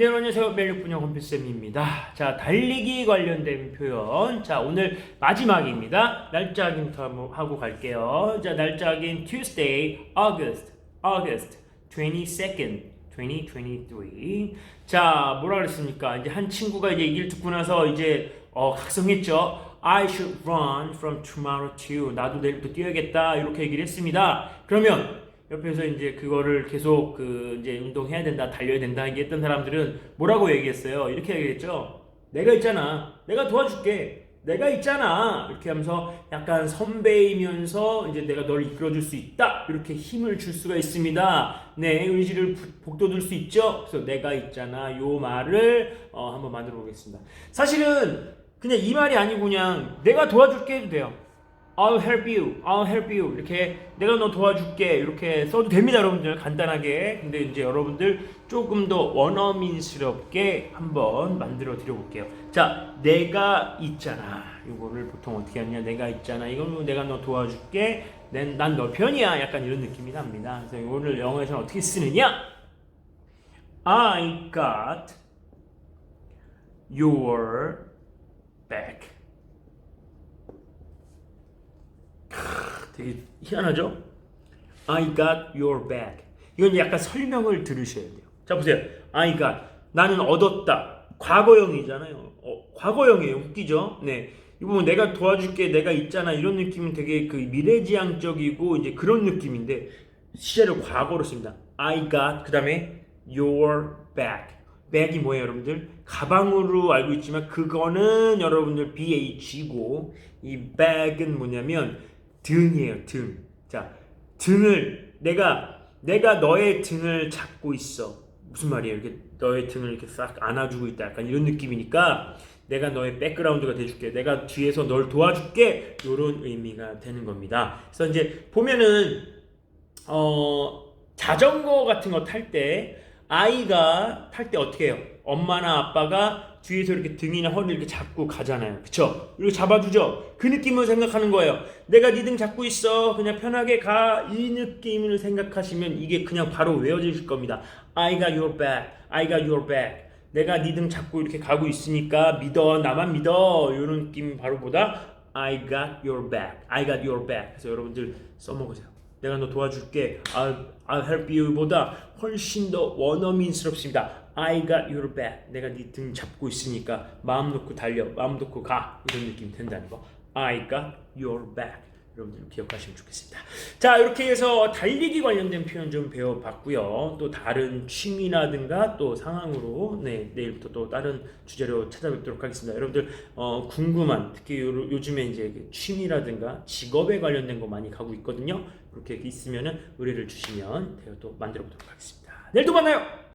네, 안녕하세요. 멜육분야 컴퓨쌤입니다. 자, 달리기 관련된 표현. 자, 오늘 마지막입니다. 날짜 확인부터 한번 하고 갈게요. 자, 날짜 확인 Tuesday, August, August 22nd, 2023. 자, 뭐라 그랬습니까? 이제 한 친구가 이제 얘기를 듣고 나서 이제 어, 각성했죠. I should run from tomorrow to. 나도 내일부터 뛰어야겠다. 이렇게 얘기를 했습니다. 그러면 옆에서 이제 그거를 계속 그 이제 운동해야 된다, 달려야 된다 얘기했던 사람들은 뭐라고 얘기했어요? 이렇게 얘기했죠. 내가 있잖아. 내가 도와줄게. 내가 있잖아. 이렇게 하면서 약간 선배이면서 이제 내가 너를 이끌어줄 수 있다. 이렇게 힘을 줄 수가 있습니다. 네, 의지를 부- 북돋을 수 있죠. 그래서 내가 있잖아. 요 말을 어, 한번 만들어 보겠습니다. 사실은 그냥 이 말이 아니고 그냥 내가 도와줄게 해도 돼요. I'll help you, I'll help you. 이렇게 내가 너 도와줄게. 이렇게 써도 됩니다 여러분들. 간단하게. 근데 이제 여러분들 조금 더 원어민스럽게 한번 만들어 드려볼게요. 자 내가 있잖아. 이거를 보통 어떻게 하냐? 내가 있잖아. 이건 내가 너 도와줄게. 난 너 편이야. 약간 이런 느낌이 납니다. 그래서 이거를 영어에서는 어떻게 쓰느냐? I got your back 되게 희한하죠? I got your back. 이건 약간 설명을 들으셔야 돼요. 자 보세요. I got 나는 얻었다. 과거형이잖아요. 어, 과거형이에요. 웃기죠? 네. 이 부분 내가 도와줄게, 내가 있잖아 이런 느낌은 되게 그 미래지향적이고 이제 그런 느낌인데 시제를 과거로 씁니다. I got 그 다음에 your back. 백이 뭐예요, 여러분들? 가방으로 알고 있지만 그거는 여러분들 BH고 이 백은 뭐냐면 등이에요, 등. 자, 등을 내가 내가 너의 등을 잡고 있어. 무슨 말이에요? 이렇게 너의 등을 이렇게 싹 안아주고 있다. 약간 이런 느낌이니까 내가 너의 백그라운드가 돼줄게. 내가 뒤에서 널 도와줄게. 이런 의미가 되는 겁니다. 그래서 이제 보면은 어 자전거 같은 거 탈때 아이가 탈 때 어떻게 해요? 엄마나 아빠가 뒤에서 이렇게 등이나 허리를 이렇게 잡고 가잖아요. 그쵸? 이렇게 잡아주죠? 그 느낌을 생각하는 거예요. 내가 네 등 잡고 있어. 그냥 편하게 가. 이 느낌을 생각하시면 이게 그냥 바로 외워지실 겁니다. I got your back. I got your back. 내가 네 등 잡고 이렇게 가고 있으니까 믿어. 나만 믿어. 이런 느낌 바로 보다 I got your back. I got your back. 그래서 여러분들 써먹으세요. 내가 너 도와줄게. I'll, I'll help you보다 훨씬 더 원어민스럽습니다. I got your back. 내가 네 등 잡고 있으니까 마음 놓고 달려. 마음 놓고 가. 이런 느낌 된다는 거. I got your back. 여러분들 기억하시면 좋겠습니다. 자, 이렇게 해서 달리기 관련된 표현 좀 배워봤고요. 또 다른 취미라든가 또 상황으로 네, 내일부터 또 다른 주제로 찾아뵙도록 하겠습니다. 여러분들 어, 궁금한 특히 요, 요즘에 이제 그 취미라든가 직업에 관련된 거 많이 가고 있거든요. 그렇게 있으면은 의뢰를 주시면 제가 또 만들어 보도록 하겠습니다. 내일 또 만나요.